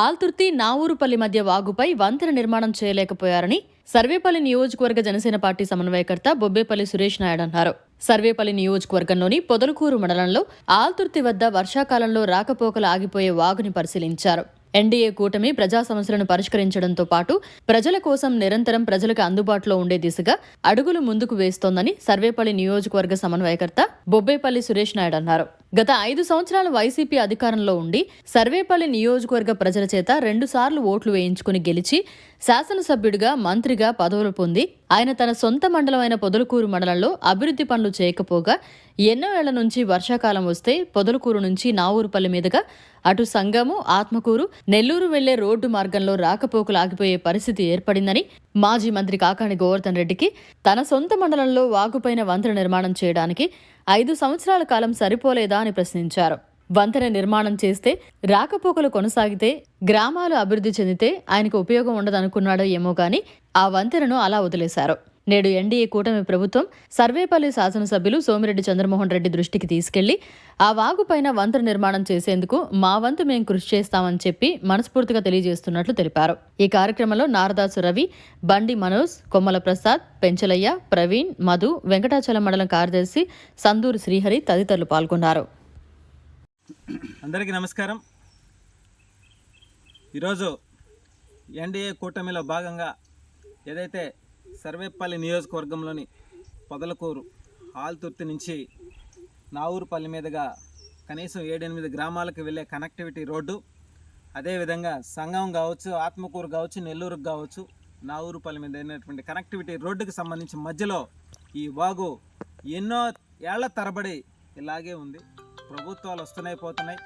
ఆల్తుర్తి నావూరుపల్లి మధ్య వాగుపై వంతెన నిర్మాణం చేయలేకపోయారని సర్వేపల్లి నియోజకవర్గ జనసేన పార్టీ సమన్వయకర్త బొబ్బేపల్లి సురేష్ నాయుడు అన్నారు. సర్వేపల్లి నియోజకవర్గంలోని పొదలకూరు మండలంలో ఆల్తుర్తి వద్ద వర్షాకాలంలో రాకపోకలు ఆగిపోయే వాగుని పరిశీలించారు. ఎన్డీఏ కూటమి ప్రజా సమస్యలను పరిష్కరించడంతో పాటు ప్రజల కోసం నిరంతరం ప్రజలకు అందుబాటులో ఉండే దిశగా అడుగులు ముందుకు వేస్తోందని సర్వేపల్లి నియోజకవర్గ సమన్వయకర్త బొబ్బేపల్లి సురేష్ నాయుడు అన్నారు. గత ఐదు సంవత్సరాల వైసీపీ అధికారంలో ఉండి సర్వేపల్లి నియోజకవర్గ ప్రజల చేత రెండుసార్లు ఓట్లు వేయించుకుని గెలిచి శాసనసభ్యుడిగా మంత్రిగా పదవులు పొంది ఆయన తన సొంత మండలమైన పొదలకూరు మండలంలో అభివృద్ధి పనులు చేయకపోగా ఎన్నో ఏళ్ళ నుంచి వర్షాకాలం వస్తే పొదలకూరు నుంచి నావూరుపల్లి మీదుగా అటు సంగము ఆత్మకూరు నెల్లూరు వెళ్ళే రోడ్డు మార్గంలో రాకపోకలు ఆగిపోయే పరిస్థితి ఏర్పడిందని మాజీ మంత్రి కాకాణి గోవర్ధన్ రెడ్డికి తన సొంత మండలంలో వాగుపైన వంతెన నిర్మాణం చేయడానికి ఐదు సంవత్సరాల కాలం సరిపోలేదా అని ప్రశ్నించారు. వంతెన నిర్మాణం చేస్తే రాకపోకలు కొనసాగితే గ్రామాలు అభివృద్ధి చెందితే ఆయనకు ఉపయోగం ఉండదనుకున్నాడో ఏమో కానీ ఆ వంతెనను అలా వదిలేశారు. నేడు ఎన్డీఏ కూటమి ప్రభుత్వం సర్వేపల్లి శాసనసభ్యులు సోమిరెడ్డి చంద్రమోహన్ రెడ్డి దృష్టికి తీసుకెళ్ళి ఆ వాగుపైన వంతెన నిర్మాణం చేసేందుకు మా వంతు మేం కృషి చేస్తామని చెప్పి మనస్ఫూర్తిగా తెలియజేస్తున్నట్లు తెలిపారు. ఈ కార్యక్రమంలో నారదాసు రవి బండి మనోజ్ కొమ్మల ప్రసాద్ పెంచలయ్య ప్రవీణ్ మధు వెంకటాచలం మండలం కార్యదర్శి సందూరు శ్రీహరి తదితరులు పాల్గొన్నారు. అందరికీ నమస్కారం. ఈరోజు ఎన్డీఏ కూటమిలో భాగంగా ఏదైతే సర్వేపల్లి నియోజకవర్గంలోని పొదలకూరు ఆల్తుర్తి నుంచి నావూరుపల్లి మీదుగా కనీసం ఏడెనిమిది గ్రామాలకు వెళ్ళే కనెక్టివిటీ రోడ్డు. అదేవిధంగా సంగం కావచ్చు ఆత్మకూరు కావచ్చు నెల్లూరుకు కావచ్చు నావూరుపల్లి మీద అయినటువంటి కనెక్టివిటీ రోడ్డుకు సంబంధించి మధ్యలో ఈ వాగు ఎన్నో ఏళ్ళ తరబడి ఇలాగే ఉంది. ప్రభుత్వాలు వస్తున్నాయి పోతున్నాయి.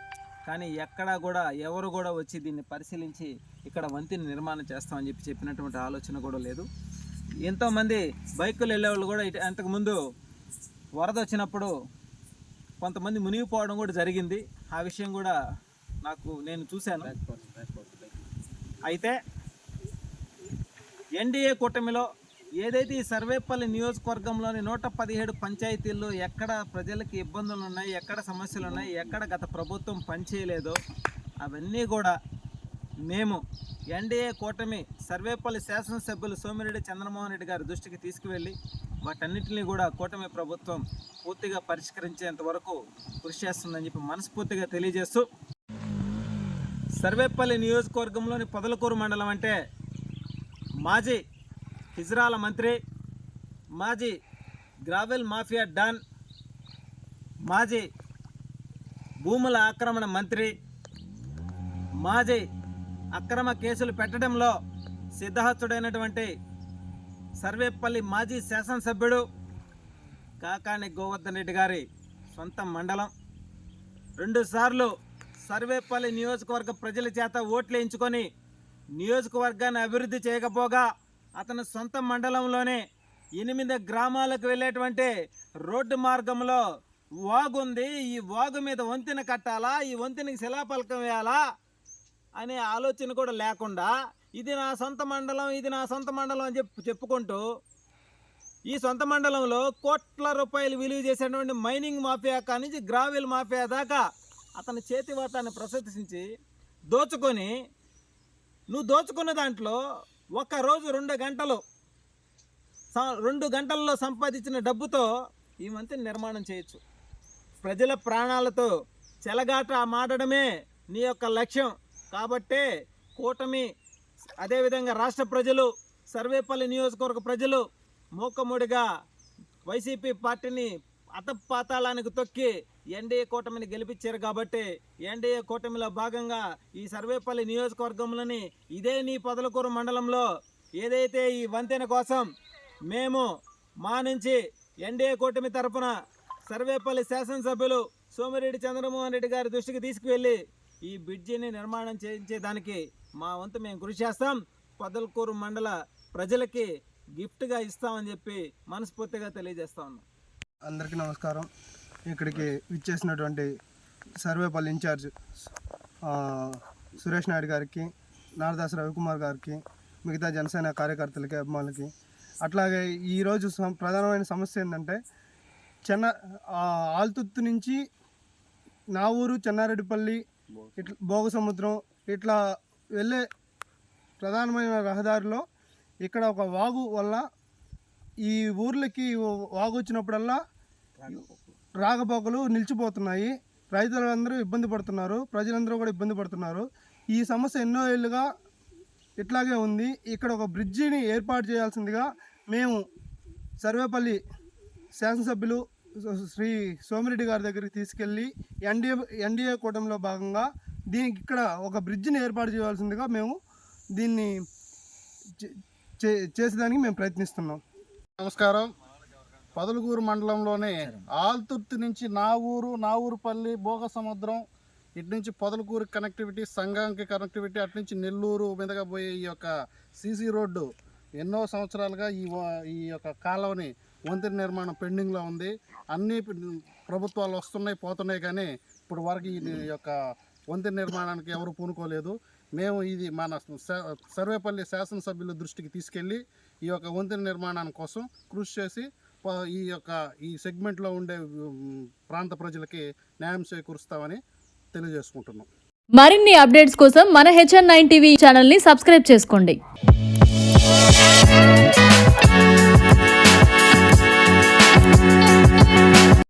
కానీ ఎక్కడా కూడా ఎవరు కూడా వచ్చి దీన్ని పరిశీలించి ఇక్కడ వంతిని నిర్మాణం చేస్తామని చెప్పి చెప్పినటువంటి ఆలోచన కూడా లేదు. ఎంతోమంది బైకులు వెళ్ళేవాళ్ళు కూడా అంతకుముందు వరద వచ్చినప్పుడు కొంతమంది మునిగిపోవడం కూడా జరిగింది. ఆ విషయం కూడా నాకు నేను చూశాను. అయితే ఎన్డీఏ కూటమిలో ఏదైతే ఈ సర్వేపల్లి నియోజకవర్గంలోని నూట పదిహేడు పంచాయతీల్లో ఎక్కడ ప్రజలకి ఇబ్బందులు ఉన్నాయి ఎక్కడ సమస్యలు ఉన్నాయి ఎక్కడ గత ప్రభుత్వం పనిచేయలేదో అవన్నీ కూడా మేము ఎన్డీఏ కూటమి సర్వేపల్లి శాసనసభ్యులు సోమిరెడ్డి చంద్రమోహన్ రెడ్డి గారి దృష్టికి తీసుకువెళ్ళి వాటన్నిటిని కూడా కూటమి ప్రభుత్వం పూర్తిగా పరిష్కరించేంత వరకు కృషి చేస్తుందని చెప్పి మనస్ఫూర్తిగా తెలియజేస్తూ సర్వేపల్లి నియోజకవర్గంలోని పొదలకూరు మండలం అంటే మాజీ హిజ్రాల మంత్రి మాజీ గ్రావెల్ మాఫియా డాన్ మాజీ భూముల ఆక్రమణ మంత్రి మాజీ అక్రమ కేసులు పెట్టడంలో సిద్ధహస్తుడైనటువంటి సర్వేపల్లి మాజీ శాసనసభ్యుడు కాకాని గోవర్ధన్ రెడ్డి గారి సొంత మండలం. రెండుసార్లు సర్వేపల్లి నియోజకవర్గ ప్రజల చేత ఓట్లు ఎంచుకొని నియోజకవర్గాన్ని అభివృద్ధి చేయకపోగా అతని సొంత మండలంలోనే ఎనిమిది గ్రామాలకు వెళ్ళేటువంటి రోడ్డు మార్గంలో వాగుంది. ఈ వాగు మీద వంతెన కట్టాలా? ఈ వంతెనకి శిలాపలకం వేయాలా? అనే ఆలోచన కూడా లేకుండా ఇది నా సొంత మండలం ఇది నా సొంత మండలం అని చెప్పి చెప్పుకుంటూ ఈ సొంత మండలంలో కోట్ల రూపాయలు విలువ చేసేటువంటి మైనింగ్ మాఫియా కానించి గ్రావెల్ మాఫియా దాకా అతని చేతి వాటాన్ని ప్రశంసించి దోచుకొని నువ్వు దోచుకున్న దాంట్లో ఒక రోజు రెండు గంటలు స- రెండు గంటల్లో సంపాదించిన డబ్బుతో ఈ మంత్రి నిర్మాణం చేయొచ్చు. ప్రజల ప్రాణాలతో చెలగాట మాడడమే నీ యొక్క లక్ష్యం. కాబట్టే కూటమి అదేవిధంగా రాష్ట్ర ప్రజలు సర్వేపల్లి నియోజకవర్గ ప్రజలు మూకముడిగా వైసీపీ పార్టీని అతపాతాళానికి తొక్కి ఎన్డీఏ కూటమిని గెలిపించారు కాబట్టి ఎన్డీఏ కూటమిలో భాగంగా ఈ సర్వేపల్లి నియోజకవర్గంలోని ఇదే నీ పొదలకూరు మండలంలో ఏదైతే ఈ వంతెన కోసం మేము మా నుంచి ఎన్డీఏ కూటమి తరఫున సర్వేపల్లి శాసనసభ్యులు సోమిరెడ్డి చంద్రమోహన్ రెడ్డి గారి దృష్టికి తీసుకువెళ్ళి ఈ బ్రిడ్జిని నిర్మాణం చేయించేదానికి మా వంతు మేము కృషి చేస్తాం. పొదలకూరు మండల ప్రజలకి గిఫ్ట్గా ఇస్తామని చెప్పి మనస్ఫూర్తిగా తెలియజేస్తా ఉన్నాం. అందరికీ నమస్కారం. ఇక్కడికి విచ్చేసినటువంటి సర్వేపల్లి ఇన్ఛార్జ్ సురేష్ నాయుడు గారికి నారదాస్ రవికుమార్ గారికి మిగతా జనసేన కార్యకర్తలకి అభిమానులకి. అట్లాగే ఈరోజు ప్రధానమైన సమస్య ఏంటంటే చెన్న ఆల్తుత్తు నుంచి నా ఊరు చెన్నారెడ్డిపల్లి ఇట్లా భోగసముద్రం ఇట్లా వెళ్ళే ప్రధానమైన రహదారిలో ఇక్కడ ఒక వాగు వల్ల ఈ ఊర్లకి వాగు వచ్చినప్పుడల్లా రాగపోకలు నిలిచిపోతున్నాయి. రైతులందరూ ఇబ్బంది పడుతున్నారు. ప్రజలందరూ కూడా ఇబ్బంది పడుతున్నారు. ఈ సమస్య ఎన్నో ఏళ్ళుగా ఇట్లాగే ఉంది. ఇక్కడ ఒక బ్రిడ్జిని ఏర్పాటు చేయాల్సిందిగా మేము సర్వేపల్లి శాసనసభ్యులు శ్రీ సోమిరెడ్డి గారి దగ్గరికి తీసుకెళ్ళి ఎన్డీఏ ఎన్డీఏ కూటమిలో భాగంగా దీనికి ఇక్కడ ఒక బ్రిడ్జిని ఏర్పాటు చేయాల్సిందిగా మేము దీన్ని చే- చే- చేసేదానికి మేము ప్రయత్నిస్తున్నాం. నమస్కారం. పదలుగూరు మండలంలోని ఆల్తుర్తి నుంచి నా ఊరు నా ఊరుపల్లి భోగ సముద్రం ఇటు నుంచి పొదలకూరు కనెక్టివిటీ సంఘానికి కనెక్టివిటీ అటు నుంచి నెల్లూరు మీదుగా పోయే ఈ యొక్క సీసీ రోడ్డు ఎన్నో సంవత్సరాలుగా ఈ ఈ యొక్క కాలువని వంతెన నిర్మాణం పెండింగ్లో ఉంది. అన్ని ప్రభుత్వాలు వస్తున్నాయి పోతున్నాయి కానీ ఇప్పుడు వరకు ఈ యొక్క వంతెన నిర్మాణానికి ఎవరు పూనుకోలేదు. మేము ఇది మన స- సర్వేపల్లి శాసనసభ్యుల దృష్టికి తీసుకెళ్ళి ఈ యొక్క వంతెన నిర్మాణాని కోసం కృషి చేసి ఈ యొక్క ఈ సెగ్మెంట్లో ఉండే ప్రాంత ప్రజలకి న్యాయం చేకూరుస్తామని తెలియజేసుకుంటున్నాం. మరిన్ని అప్డేట్స్ కోసం మన హెచ్ఎన్ నైన్ టీవీ ఛానల్ని సబ్స్క్రైబ్ చేసుకోండి.